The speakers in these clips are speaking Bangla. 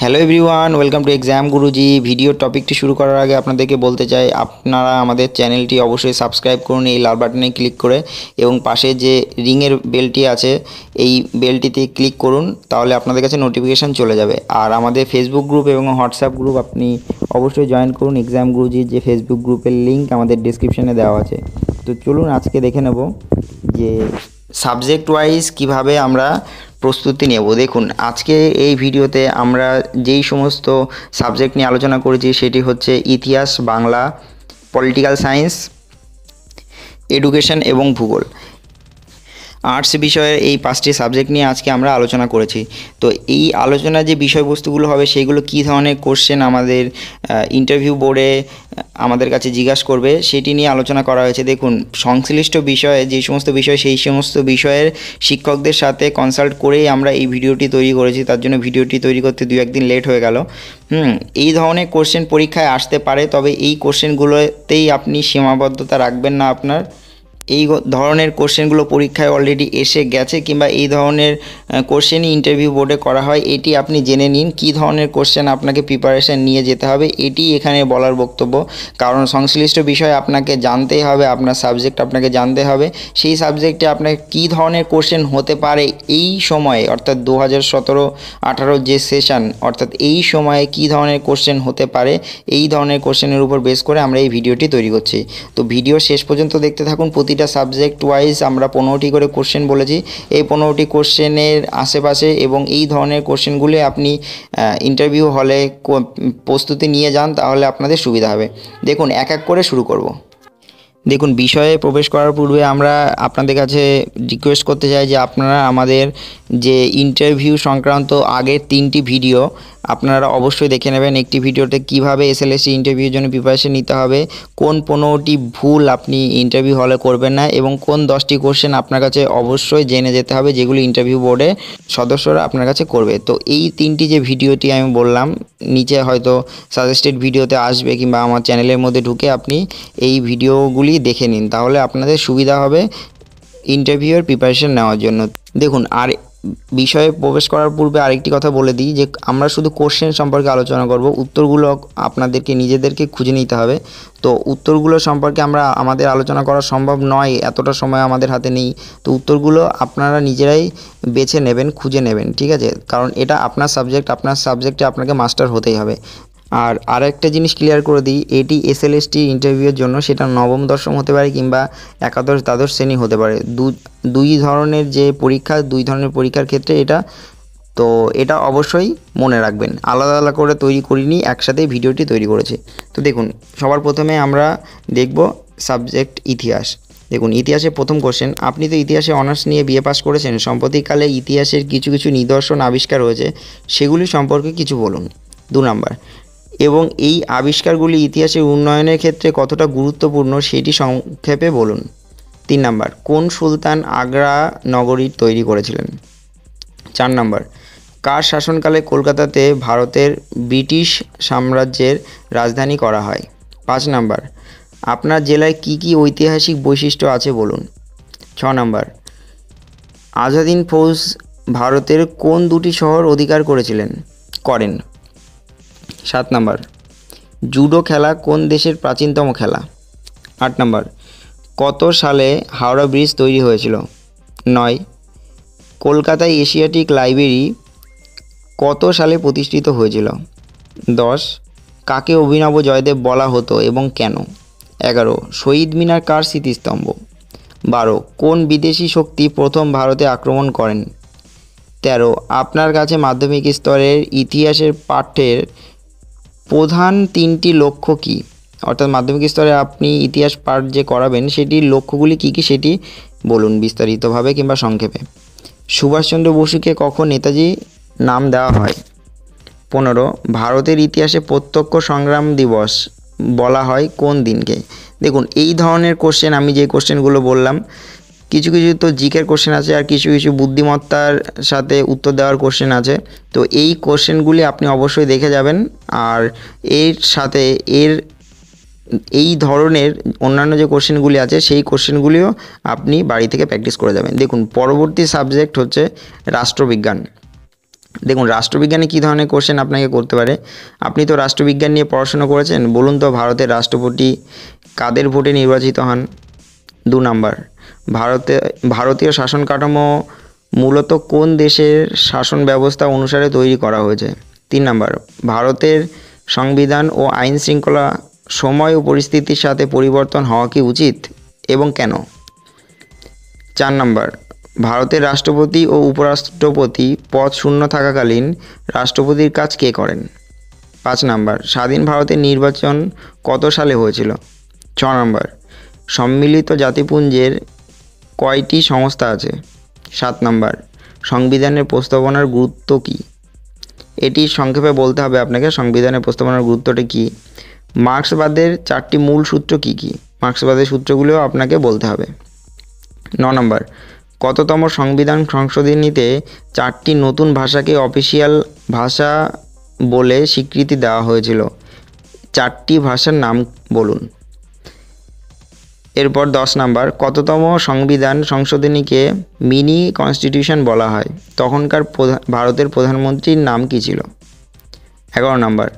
Hello everyone welcome to exam guruji video টপিকটি শুরু করার আগে আপনাদেরকে বলতে চাই, আপনারা আমাদের চ্যানেলটি অবশ্যই সাবস্ক্রাইব করুন, এই লাল বাটনে ক্লিক করে এবং পাশে যে রিংয়ের বেলটি আছে, এই বেলটিতে ক্লিক করুন, তাহলে আপনাদের কাছে নোটিফিকেশান চলে যাবে। আর আমাদের ফেসবুক গ্রুপ এবং হোয়াটসঅ্যাপ গ্রুপ আপনি অবশ্যই জয়েন করুন এক্সাম গুরুজির যে ফেসবুক গ্রুপের লিঙ্ক আমাদের ডিসক্রিপশানে দেওয়া আছে। তো চলুন আজকে দেখে নেব যে সাবজেক্ট ওয়াইজ কীভাবে আমরা প্রস্তুতি নেব। দেখুন, আজকে এই ভিডিওতে আমরা যেই সমস্ত সাবজেক্ট নিয়ে আলোচনা করেছি, সেটি হচ্ছে ইতিহাস, বাংলা, পলিটিক্যাল সায়েন্স, এডুকেশন এবং ভূগোল। আর্টস বিষয়ের এই পাঁচটি সাবজেক্ট নিয়ে আজকে আমরা আলোচনা করেছি। তো এই আলোচনার যে বিষয়বস্তুগুলো হবে সেইগুলো কী ধরনের কোশ্চেন আমাদের ইন্টারভিউ বোর্ডে আমাদের কাছে জিজ্ঞাসা করবে, সেটি নিয়ে আলোচনা করা হয়েছে। দেখুন, সংশ্লিষ্ট বিষয়ে, যে সমস্ত বিষয়, সেই সমস্ত বিষয়ের শিক্ষকদের সাথে কনসাল্ট করেই আমরা এই ভিডিওটি তৈরি করেছি। তার জন্য ভিডিওটি তৈরি করতে দু একদিন লেট হয়ে গেল। হুম, এই ধরনের কোশ্চেন পরীক্ষায় আসতে পারে, তবে এই কোশ্চেনগুলোতেই আপনি সীমাবদ্ধতা রাখবেন না আপনার। এই ধরনের কোশ্চেনগুলো পরীক্ষায় অলরেডি এসে গেছে কিংবা এই ধরনের কোশ্চেনই ইন্টারভিউ বোর্ডে করা হয়, এটি আপনি জেনে নিন কী ধরনের কোশ্চেন আপনাকে প্রিপারেশান নিয়ে যেতে হবে, এটি এখানে বলার বক্তব্য। কারণ সংশ্লিষ্ট বিষয় আপনাকে জানতেই হবে, আপনার সাবজেক্ট আপনাকে জানতে হবে, সেই সাবজেক্টে আপনার কী ধরনের কোশ্চেন হতে পারে এই সময়ে, অর্থাৎ দু হাজার সতেরো আঠারোর যে সেশন অর্থাৎ এই সময়ে কী ধরনের কোশ্চেন হতে পারে, এই ধরনের কোশ্চেনের উপর বেস করে আমরা এই ভিডিওটি তৈরি করছি। তো ভিডিও শেষ পর্যন্ত দেখতে থাকুন প্রতি প্রতিটা সাবজেক্ট ওয়াইজ আমরা পনেরোটি করে কোশ্চেন বলেছি। এই পনেরোটি কোশ্চেনের আশেপাশে এবং এই ধরনের কোশ্চেনগুলি আপনি ইন্টারভিউ হলে প্রস্তুতি নিয়ে যান তাহলে আপনাদের সুবিধা হবে। দেখুন, এক এক করে শুরু করব। দেখুন, বিষয়ে প্রবেশ করার পূর্বে আমরা আপনাদের কাছে রিকোয়েস্ট করতে চাই যে আপনারা আমাদের যে ইন্টারভিউ সংক্রান্ত আগের তিনটি ভিডিও আপনারা অবশ্যই দেখে নেবেন একটি ভিডিওতে কীভাবে এসএলএসসি ইন্টারভিউর জন্য প্রিপারেশন নিতে হবে, কোন পনেরোটি ভুল আপনি ইন্টারভিউ হলে করবেন না এবং কোন দশটি কোশ্চেন আপনার কাছে অবশ্যই জেনে যেতে হবে যেগুলো ইন্টারভিউ বোর্ডে সদস্যরা আপনার কাছে করবে। তো এই তিনটি যে ভিডিওটি আমি বললাম, নিচে হয়তো সাজেস্টেড ভিডিওতে আসবে কিংবা আমার চ্যানেলের মধ্যে ঢুকে আপনি এই ভিডিওগুলি দেখে নিন। তাহলে আপনাদের সুবিধা হবে ইন্টারভিউয়ের প্রিপারেশন নেওয়ার জন্য। দেখুন, আর বিষয়ে প্রবেশ করার পূর্বে আরেকটি কথা বলে দিই যে আমরা শুধু কোশ্চেন সম্পর্কে আলোচনা করব, উত্তরগুলো আপনাদেরকে নিজেদেরকে খুঁজে নিতে হবে। তো উত্তরগুলো সম্পর্কে আমরা আমাদের আলোচনা করা সম্ভব নয়, এতটা সময় আমাদের হাতে নেই। তো উত্তরগুলো আপনারা নিজেরাই বেছে নেবেন, খুঁজে নেবেন, ঠিক আছে? কারণ এটা আপনার সাবজেক্ট আপনার সাবজেক্টে আপনাকে মাস্টার হতেই হবে। আর আরেকটা জিনিস ক্লিয়ার করে দিই, এটি এসএলএসটি ইন্টারভিউয়ের জন্য সেটা নবম দশম হতে পারে কিংবা একাদশ দ্বাদশ শ্রেণি হতে পারে। দুই ধরনের যে পরীক্ষা, দুই ধরনের পরীক্ষার ক্ষেত্রে এটা, তো এটা অবশ্যই মনে রাখবেন। আলাদা আলাদা করে তৈরি করিনি, একসাথে ভিডিওটি তৈরি করেছে। তো দেখুন, সবার প্রথমে আমরা দেখব সাবজেক্ট ইতিহাস। দেখুন ইতিহাসে প্রথম কোশ্চেন আপনি তো ইতিহাসে অনার্স নিয়ে বিএ পাস করেছেন সম্প্রতিকালে ইতিহাসের কিছু কিছু নিদর্শন আবিষ্কার হয়েছে, সেগুলি সম্পর্কে কিছু বলুন। দু নম্বর এবং এই আবিষ্কারগুলি ইতিহাসের উন্নয়নের ক্ষেত্রে কতটা গুরুত্বপূর্ণ সেটি সংক্ষেপে বলুন। তিন নম্বর, কোন সুলতান আগ্রা নগরী তৈরি করেছিলেন? চার নম্বর, কার শাসনকালে কলকাতাতে ভারতের ব্রিটিশ সাম্রাজ্যের রাজধানী করা হয়? পাঁচ নম্বর, আপনার জেলায় কি কি ঐতিহাসিক বৈশিষ্ট্য আছে বলুন? ছ নম্বর, আজাদিন ফৌজ ভারতের কোন দুটি শহর অধিকার করেছিলেন? করেন। সাত নম্বর। জুডো খেলা কোন দেশের প্রাচীনতম খেলা? আট নম্বর। কত সালে হাওড়া ব্রিজ তৈরি হয়েছিল? নয়। কলকাতায় এশিয়াটিক লাইব্রেরি কত সালে প্রতিষ্ঠিত হয়েছিল? দশ। কাকে অভিনব জয়দেব বলা হতো এবং কেন? এগারো। শহীদ মিনার কার স্মৃতিস্তম্ভ? বারো। কোন বিদেশি শক্তি প্রথম ভারতে আক্রমণ করেন? তেরো। আপনার কাছে মাধ্যমিক স্তরের ইতিহাসের পাঠ্যের প্রধান তিনটি লক্ষ্য কী? অর্থাৎ মাধ্যমিক স্তরে আপনি ইতিহাস পাঠ যে করাবেন, সেটির লক্ষ্যগুলি কী কী সেটি বলুন বিস্তারিতভাবে কিংবা সংক্ষেপে। সুভাষচন্দ্র বসুকে কখন নেতাজি নাম দেওয়া হয়? পনেরো, ভারতের ইতিহাসে প্রত্যক্ষ সংগ্রাম দিবস বলা হয় কোন দিনকে? দেখুন, এই ধরনের কোশ্চেন আমি যে কোশ্চেনগুলো বললাম কিছু কিছু তো জিকের কোশ্চেন আছে আর কিছু কিছু বুদ্ধিমত্তার সাথে উত্তর দেওয়ার কোশ্চেন আছে। তো এই কোশ্চেনগুলি আপনি অবশ্যই দেখে যাবেন আর এর সাথে এর এই ধরনের অন্যান্য যে কোশ্চেনগুলি আছে, সেই কোশ্চেনগুলিও আপনি বাড়ি থেকে প্র্যাকটিস করে যাবেন। দেখুন, পরবর্তী সাবজেক্ট হচ্ছে রাষ্ট্রবিজ্ঞান। দেখুন, রাষ্ট্রবিজ্ঞানে কী ধরনের কোশ্চেন আপনাকে করতে পারে? আপনি তো রাষ্ট্রবিজ্ঞান নিয়ে পড়াশোনা করেছেন, বলুন তো ভারতের রাষ্ট্রপতি কাদের ভোটে নির্বাচিত হন? দু নাম্বার ভারতে, ভারতীয় শাসন কাঠামো মূলত কোন দেশের শাসন ব্যবস্থা অনুসারে তৈরি করা হয়েছে? তিন নাম্বার, ভারতের সংবিধান ও আইন শৃঙ্খলা সময় ও পরিস্থিতির সাথে পরিবর্তন হওয়া কি উচিত এবং কেন? চার নম্বর, ভারতের রাষ্ট্রপতি ও উপরাষ্ট্রপতি পদ শূন্য থাকাকালীন রাষ্ট্রপতির কাজ কে করেন? পাঁচ নাম্বার, স্বাধীন ভারতের নির্বাচন কত সালে হয়েছিল? ছ নম্বর, সম্মিলিত জাতিপুঞ্জের কয়টি সংস্থা আছে? সাত নম্বর, সংবিধানের প্রস্তাবনার গুরুত্ব কী? এটি সংক্ষেপে বলতে হবে আপনাকে, সংবিধানের প্রস্তাবনার গুরুত্বটা কী? মার্ক্সবাদের চারটি মূল সূত্র কী কী? মার্ক্সবাদের সূত্রগুলোও আপনাকে বলতে হবে। ন নম্বর, কততম সংবিধান সংশোধনীতে চারটি নতুন ভাষাকে অফিসিয়াল ভাষা বলে স্বীকৃতি দেওয়া হয়েছিল? চারটি ভাষার নাম বলুন। এরপর দশ নাম্বার, কততম সংবিধান সংশোধনীকে মিনি কনস্টিটিউশন বলা হয়? তখনকার ভারতের প্রধানমন্ত্রীর নাম কী ছিল? এগারো নাম্বার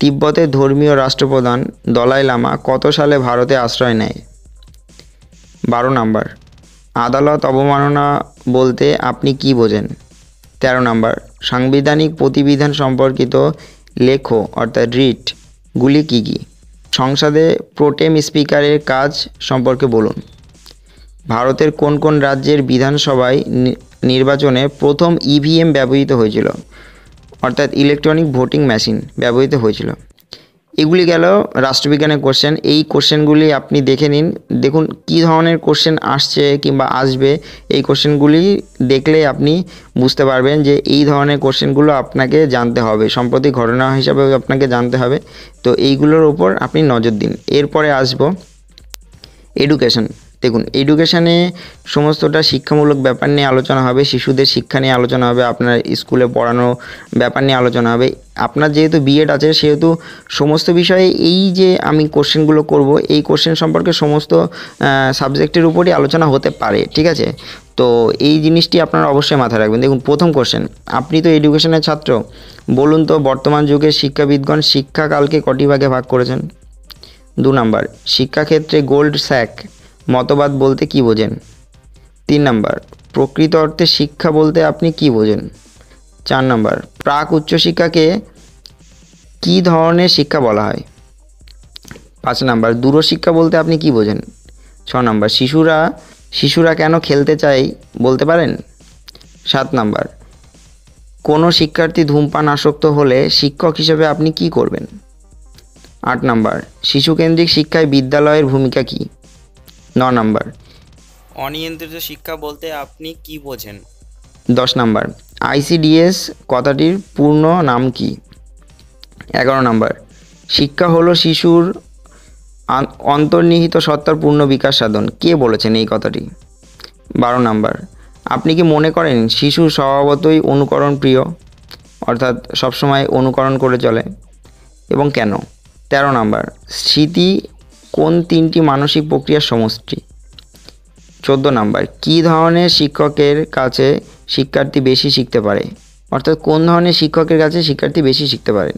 তিব্বতের ধর্মীয় রাষ্ট্রপ্রধান দলাই লামা কত সালে ভারতে আশ্রয় নেয়? বারো নাম্বার, আদালত অবমাননা বলতে আপনি কি বোঝেন? তেরো নাম্বার, সাংবিধানিক প্রতিবিধান সম্পর্কিত লেখো অর্থাৎ রিট গুলি কী কী? সংসদে প্রোটেম স্পিকারের কাজ সম্পর্কে বলুন। ভারতের কোন কোন রাজ্যের বিধানসভায় নির্বাচনে প্রথম ইভিএম ব্যবহৃত হয়েছিল? অর্থাৎ ইলেকট্রনিক ভোটিং মেশিন ব্যবহৃত হয়েছিল। এগুলি গেল রাষ্ট্রবিজ্ঞানের কোশ্চেন এই কোশ্চেনগুলি আপনি দেখে নিন। দেখুন কি ধরনের কোশ্চেন আসছে কিংবা আসবে। এই কোশ্চেনগুলি দেখলে আপনি বুঝতে পারবেন যে এই ধরনের কোশ্চেনগুলো আপনাকে জানতে হবে। সম্প্রতি ঘটনা হিসাবে আপনাকে জানতে হবে। তো এইগুলোর ওপর আপনি নজর দিন। এরপরে আসব। এডুকেশন দেখুন এডুকেশানে সমস্তটা শিক্ষামূলক ব্যাপার নিয়ে আলোচনা হবে, শিশুদের শিক্ষা নিয়ে আলোচনা হবে, আপনার স্কুলে পড়ানো ব্যাপার নিয়ে আলোচনা হবে। আপনার যেহেতু বিএড আছে, সেহেতু সমস্ত বিষয়ে এই যে আমি কোশ্চেনগুলো করব, এই কোশ্চেন সম্পর্কে সমস্ত সাবজেক্টের উপরই আলোচনা হতে পারে, ঠিক আছে? তো এই জিনিসটি আপনারা অবশ্যই মাথায় রাখবেন। দেখুন, প্রথম কোশ্চেন আপনি তো এডুকেশনের ছাত্র, বলুন তো বর্তমান যুগের শিক্ষাবিদগণ শিক্ষাকালকে কটি ভাগে ভাগ করেছেন? দু নাম্বার, শিক্ষাক্ষেত্রে গোল্ড স্যাক মতবাদ বলতে কি বোঝেন? তিন নাম্বার, প্রকৃত অর্থে শিক্ষা বলতে আপনি কি বোঝেন? চার নাম্বার, প্রাক উচ্চশিক্ষাকে কি ধরনের শিক্ষা বলা হয়? পাঁচ নাম্বার দূরশিক্ষা বলতে আপনি কি বোঝেন? ছ নাম্বার, শিশুরা শিশুরা কেন খেলতে চায় বলতে পারেন? সাত নাম্বার, কোনো শিক্ষার্থী ধূমপান আসক্ত হলে শিক্ষক হিসেবে আপনি কি করবেন? আট নাম্বার, শিশুকেন্দ্রিক শিক্ষায় বিদ্যালয়ের ভূমিকা কী? ন নাম্বার। অনিয়ন্ত্রিত শিক্ষা বলতে আপনি কি বোঝেন? দশ নাম্বার। আইসিডিএস কথাটির পূর্ণ নাম কি? এগারো নাম্বার। শিক্ষা হলো শিশুর অন্তর্নিহিত সত্তার পূর্ণ বিকাশ সাধন। কে বলেছেন এই কথাটি? বারো নাম্বার। আপনি কি মনে করেন শিশু স্বভাবতই অনুকরণ প্রিয়? অর্থাৎ সবসময় অনুকরণ করে চলে। এবং কেন? তেরো নাম্বার। স্মৃতি কোন তিনটি মানসিক প্রক্রিয়ার সমষ্টি? চোদ্দ নাম্বার, কী ধরনের শিক্ষকের কাছে শিক্ষার্থী বেশি শিখতে পারে? অর্থাৎ কোন ধরনের শিক্ষকের কাছে শিক্ষার্থী বেশি শিখতে পারেন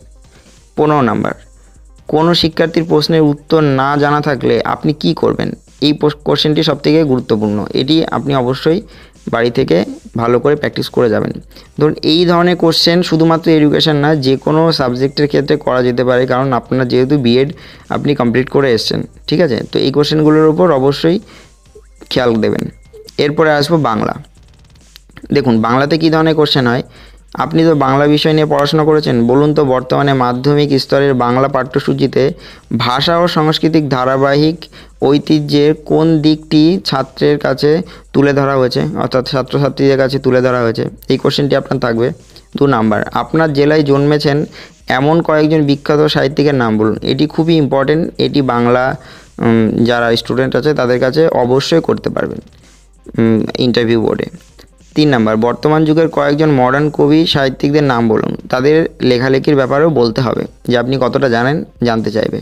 পনেরো নাম্বার, কোনো শিক্ষার্থীর প্রশ্নের উত্তর না জানা থাকলে আপনি কি করবেন? এই কোশ্চেনটি সবথেকে গুরুত্বপূর্ণ। এটি আপনি অবশ্যই বাড়ি থেকে ভালো করে প্র্যাকটিস করে যাবেন। ধরুন এই ধরনের কোশ্চেন শুধুমাত্র এডুকেশন না, যে কোনো সাবজেক্টের ক্ষেত্রে করা যেতে পারে। কারণ আপনার যেহেতু বিএড আপনি কমপ্লিট করে এসছেন, ঠিক আছে? তো এই কোশ্চেনগুলোর উপর অবশ্যই খেয়াল দেবেন। এরপরে আসব বাংলা। দেখুন, বাংলাতে কী ধরনের কোশ্চেন হয়? আপনি তো বাংলা বিষয় নিয়ে পড়াশোনা করেছেন, বলুন তো বর্তমানে মাধ্যমিক স্তরের বাংলা পাঠ্যসূচিতে ভাষা ও সাংস্কৃতিক ধারাবাহিক ঐতিহ্যের কোন দিকটি ছাত্রের কাছে তুলে ধরা হয়েছে? অর্থাৎ ছাত্রছাত্রীদের কাছে তুলে ধরা হয়েছে। এই কোশ্চেনটি আপনার থাকবে দু নাম্বার। আপনার জেলায় জন্মেছেন এমন কয়েকজন বিখ্যাত সাহিত্যিকের নাম বলুন। এটি খুবই ইম্পর্টেন্ট এটি বাংলা যারা স্টুডেন্ট আছে তাদের কাছে অবশ্যই করতে পারবেন ইন্টারভিউ বোর্ডে তিন নাম্বার, বর্তমান যুগের কয়েকজন মডার্ন কবি সাহিত্যিকদের নাম বলুন। তাদের লেখালেখির ব্যাপারেও বলতে হবে, যে আপনি কতটা জানেন, জানতে চাইবে।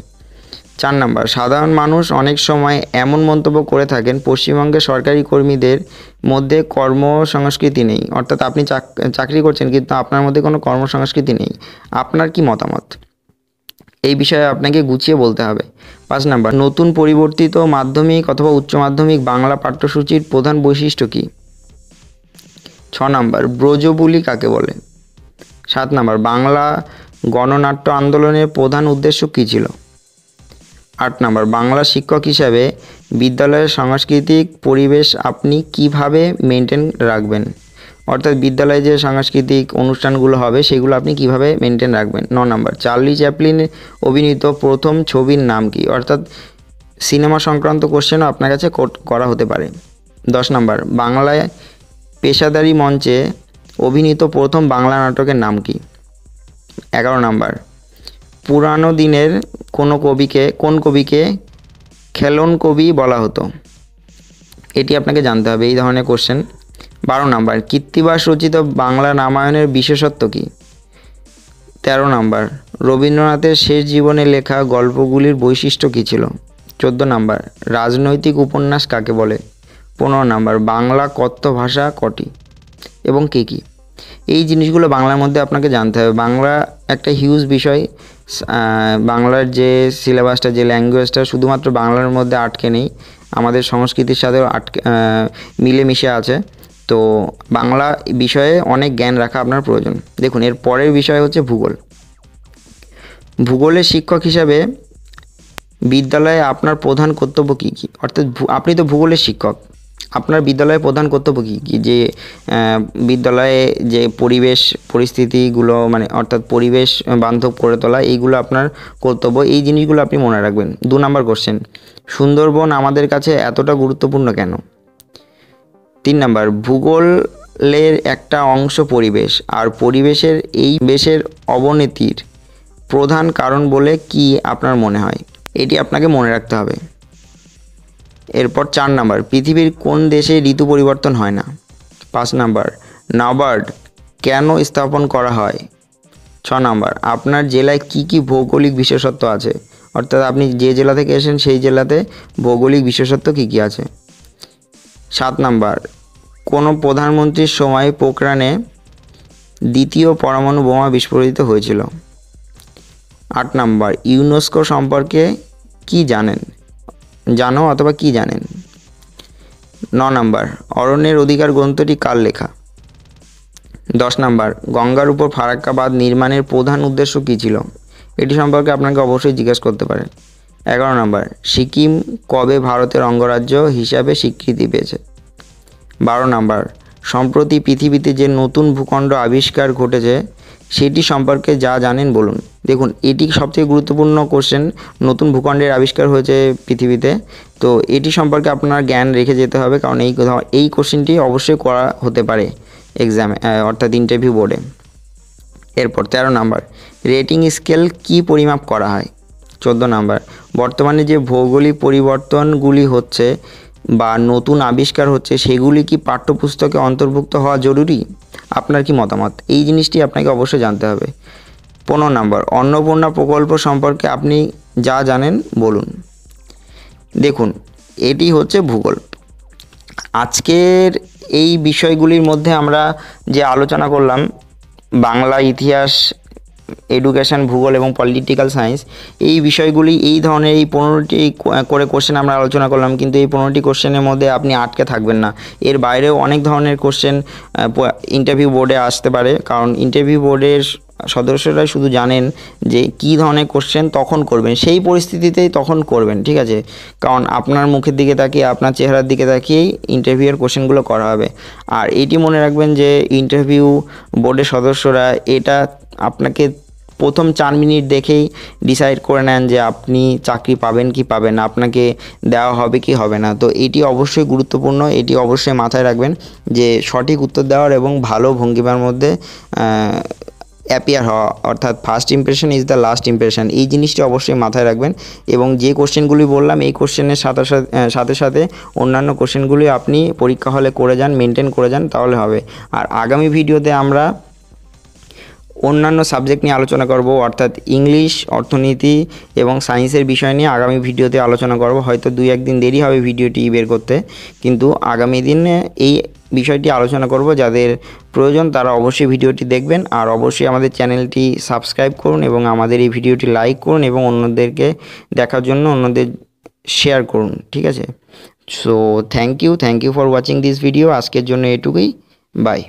চার নাম্বার, সাধারণ মানুষ অনেক সময় এমন মন্তব্য করে থাকেন, পশ্চিমবঙ্গের সরকারি কর্মীদের মধ্যে কর্মসংস্কৃতি নেই। অর্থাৎ আপনি চাক- চাকরি করছেন কিন্তু আপনার মধ্যে কোনো কর্মসংস্কৃতি নেই। আপনার কি মতামত? এই বিষয়ে আপনাকে গুছিয়ে বলতে হবে। পাঁচ নাম্বার, নতুন পরিবর্তিত মাধ্যমিক অথবা উচ্চ মাধ্যমিক বাংলা পাঠ্যসূচির প্রধান বৈশিষ্ট্য কী? ছ নাম্বার, ব্রজবুলি কাকে বলে? সাত নাম্বার, বাংলা গণনাট্য আন্দোলনের প্রধান উদ্দেশ্য কী ছিল? আট নাম্বার, বাংলা শিক্ষক হিসাবে বিদ্যালয়ের সাংস্কৃতিক পরিবেশ আপনি কীভাবে মেনটেন রাখবেন? অর্থাৎ বিদ্যালয়ে যে সাংস্কৃতিক অনুষ্ঠানগুলো হবে, সেগুলো আপনি কীভাবে মেনটেন রাখবেন? ন নাম্বার, চার্লি চ্যাপলিন অভিনীত প্রথম ছবির নাম কি? অর্থাৎ সিনেমা সংক্রান্ত কোশ্চেনও আপনার কাছে করা হতে পারে। দশ নাম্বার, বাংলায় পেশাদারি মঞ্চে অভিনীত প্রথম বাংলা নাটকের নাম কি? এগারো নাম্বার পুরানো দিনের কোনো কবিকে, কোন কবিকে খেলন কবি বলা হতো? এটি আপনাকে জানতে হবে, এই ধরনের কোশ্চেন বারো নাম্বার, কীর্তিবাস রচিত বাংলা রামায়ণের বিশেষত্ব কী? তেরো নাম্বার, রবীন্দ্রনাথের শেষ জীবনে লেখা গল্পগুলির বৈশিষ্ট্য কী ছিল? চোদ্দ নাম্বার, রাজনৈতিক উপন্যাস কাকে বলে? পনেরো নাম্বার, বাংলা কথ্য ভাষা কটি? এবং কী কী? এই জিনিসগুলো বাংলার মধ্যে আপনাকে জানতে হবে। বাংলা একটা হিউজ বিষয়। বাংলার যে সিলেবাসটা যে ল্যাঙ্গুয়েজটা শুধুমাত্র বাংলার মধ্যে আটকে নেই, আমাদের সংস্কৃতির সাথেও আটকে মিলেমিশে আছে। তো বাংলা বিষয়ে অনেক জ্ঞান রাখা আপনার প্রয়োজন। দেখুন, এর পরের বিষয় হচ্ছে ভূগোল। ভূগোলের শিক্ষক হিসাবে বিদ্যালয়ে আপনার প্রধান কর্তব্য কী কী? অর্থাৎ আপনি তো ভূগোলের শিক্ষক। আপনার বিদ্যালয়ে প্রধান কর্তব্য কী? যে বিদ্যালয়ে যে পরিবেশ, পরিস্থিতিগুলো মানে অর্থাৎ পরিবেশ বান্ধব করে তোলা, এইগুলো আপনার কর্তব্য। এই জিনিসগুলো আপনি মনে রাখবেন। দু নম্বর কোশ্চেন সুন্দরবন আমাদের কাছে এতটা গুরুত্বপূর্ণ কেন? তিন নাম্বার, ভূগোলের একটা অংশ পরিবেশ, আর পরিবেশের এই বেশের অবনতির প্রধান কারণ বলে কি আপনার মনে হয়? এটি আপনাকে মনে রাখতে হবে। এরপর চার নাম্বার, পৃথিবীর কোন দেশে ঋতু পরিবর্তন হয় না? পাঁচ নাম্বার, নাবার্ড কেন স্থাপন করা হয়? ছ নাম্বার, আপনার জেলায় কি কি ভৌগোলিক বিশেষত্ব আছে? অর্থাৎ আপনি যে জেলা থেকে এসেন সেই জেলাতে ভৌগোলিক বিশেষত্ব কী কী আছে? সাত নাম্বার, কোনো প্রধানমন্ত্রীর সময় পোকরানে দ্বিতীয় পরমাণু বোমা বিস্ফোরিত হয়েছিল? আট নাম্বার, ইউনেস্কো সম্পর্কে কি জানেন? জানো অথবা কি জানেন? ন নাম্বার, অরণ্যের অধিকার গ্রন্থটি কার লেখা? দশ নাম্বার, গঙ্গার উপর ফারাক্কা বাঁধ নির্মাণের প্রধান উদ্দেশ্য কী ছিল? এটি সম্পর্কে আপনাকে অবশ্যই জিজ্ঞেস করতে পারেন। এগারো নাম্বার, সিকিম কবে ভারতের অঙ্গরাজ্য হিসাবে স্বীকৃতি পেয়েছে? বারো নাম্বার, সম্প্রতি পৃথিবীতে যে নতুন ভূখণ্ড আবিষ্কার ঘটেছে সেটি সম্পর্কে যা জানেন বলুন। দেখুন, এটি সবথেকে গুরুত্বপূর্ণ কোশ্চেন নতুন ভূখণ্ডের আবিষ্কার হয়েছে পৃথিবীতে। তো এটি সম্পর্কে আপনার জ্ঞান রেখে যেতে হবে, কারণ এই এই কোশ্চেনটি অবশ্যই করা হতে পারে এক্সামে অর্থাৎ ইন্টারভিউ বোর্ডে এরপর, তেরো নাম্বার রেটিং স্কেল কি পরিমাপ করা হয়? চোদ্দ নাম্বার, বর্তমানে যে ভৌগোলিক পরিবর্তনগুলি হচ্ছে বা নতুন আবিষ্কার হচ্ছে, সেগুলি কি পাঠ্যপুস্তকে অন্তর্ভুক্ত হওয়া জরুরি? আপনার কি মতামত? এই জিনিসটি আপনাকে অবশ্যই জানতে হবে। পনেরো নাম্বার, অন্নপূর্ণা প্রকল্প সম্পর্কে আপনি যা জানেন বলুন। দেখুন, এটি হচ্ছে ভূগোল। আজকের এই বিষয়গুলির মধ্যে আমরা যে আলোচনা করলাম, বাংলা ইতিহাস এডুকেশন ভূগোল এবং পলিটিক্যাল সায়েন্স এই বিষয়গুলি এই ধরনের এই পনেরোটি করে কোশ্চেন আমরা আলোচনা করলাম, কিন্তু এই পনেরোটি কোশ্চেনের মধ্যে আপনি আটকে থাকবেন না। এর বাইরেও অনেক ধরনের কোশ্চেন ইন্টারভিউ বোর্ডে আসতে পারে, কারণ ইন্টারভিউ বোর্ডের সদস্যরাই শুধু জানেন যে কী ধরনের কোশ্চেন তখন করবেন, সেই পরিস্থিতিতেই তখন করবেন, ঠিক আছে? কারণ আপনার মুখের দিকে তাকিয়ে, আপনার চেহারার দিকে তাকিয়েই ইন্টারভিউয়ের কোশ্চেনগুলো করা হবে। আর এটি মনে রাখবেন যে ইন্টারভিউ বোর্ডের সদস্যরা এটা আপনাকে প্রথম চার মিনিট দেখেই ডিসাইড করে নেন যে আপনি চাকরি পাবেন কি পাবেন না, আপনাকে দেওয়া হবে কি হবে না। তো এটি অবশ্যই গুরুত্বপূর্ণ, এটি অবশ্যই মাথায় রাখবেন যে সঠিক উত্তর দেওয়ার এবং ভালো ভঙ্গিমার মধ্যে অ্যাপিয়ার হওয়া, অর্থাৎ first impression is the last impression এই জিনিসটি অবশ্যই মাথায় রাখবেন। এবং যে কোশ্চেনগুলি বললাম, এই কোশ্চেনের সাথে সাথে সাথে অন্যান্য কোশ্চেনগুলি আপনি পরীক্ষা হলে করে যান মেনটেন করে যান, তাহলে হবে। আর আগামী ভিডিওতে আমরা অন্যান্য সাবজেক্ট নিয়ে আলোচনা করব, অর্থাৎ ইংলিশ অর্থনীতি এবং সায়েন্সের বিষয় নিয়ে আগামী ভিডিওতে আলোচনা করব। হয়তো দুই একদিন দেরি হবে ভিডিওটি বের করতে, কিন্তু আগামী দিনে এই বিষয়টি আলোচনা করব, যাদের প্রয়োজন তারা অবশ্যই ভিডিওটি দেখবেন। আর অবশ্যই আমাদের চ্যানেলটি সাবস্ক্রাইব করুন এবং আমাদের এই ভিডিওটি লাইক করুন এবং অন্যদেরকে দেখার জন্য অন্যদের শেয়ার করুন, ঠিক আছে? So thank you thank you for watching this video আজকের জন্য এটুকুই। বাই